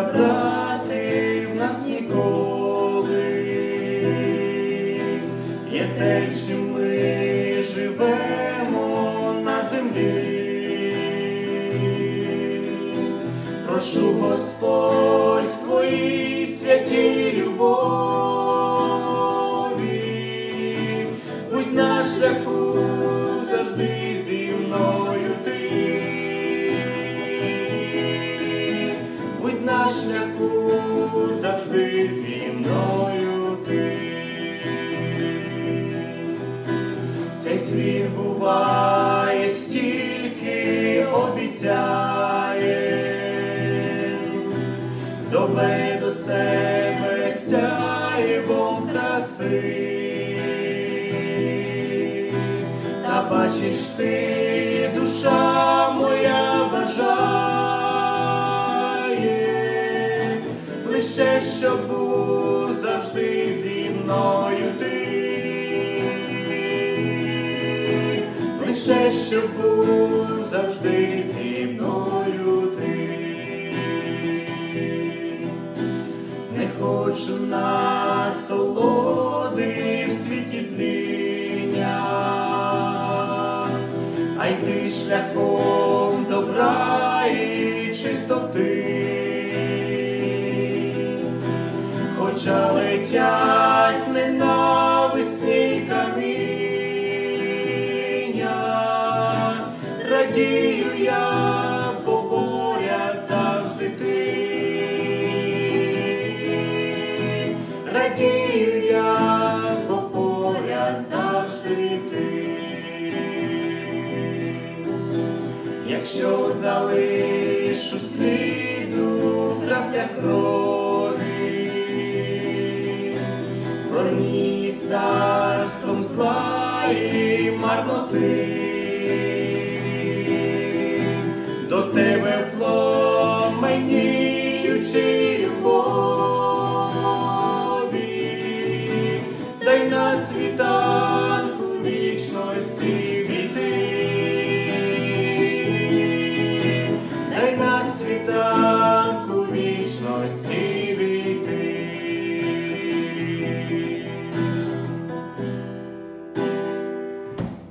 забрати в нас ніколи. Є те, чим ми живемо на землі. Прошу Господь в твоїй святій любові, шляху завжди зі мною ти. Цей світ буває стільки обіцяє, зове до себе сяєвом краси. Та бачиш ти, душа моя бажає, щоб був завжди зі мною ти, лише щоб був завжди зі мною ти. Не хочу насолоди в світі тління, а йти шляхом добра і чистоти. Хоча летять ненависні каміння, радію я, бо поряд завжди ти. Радію я, поряд завжди ти. Якщо залишу зла і марноти, до тебе впломеніючи любові, дай на світанку вічності.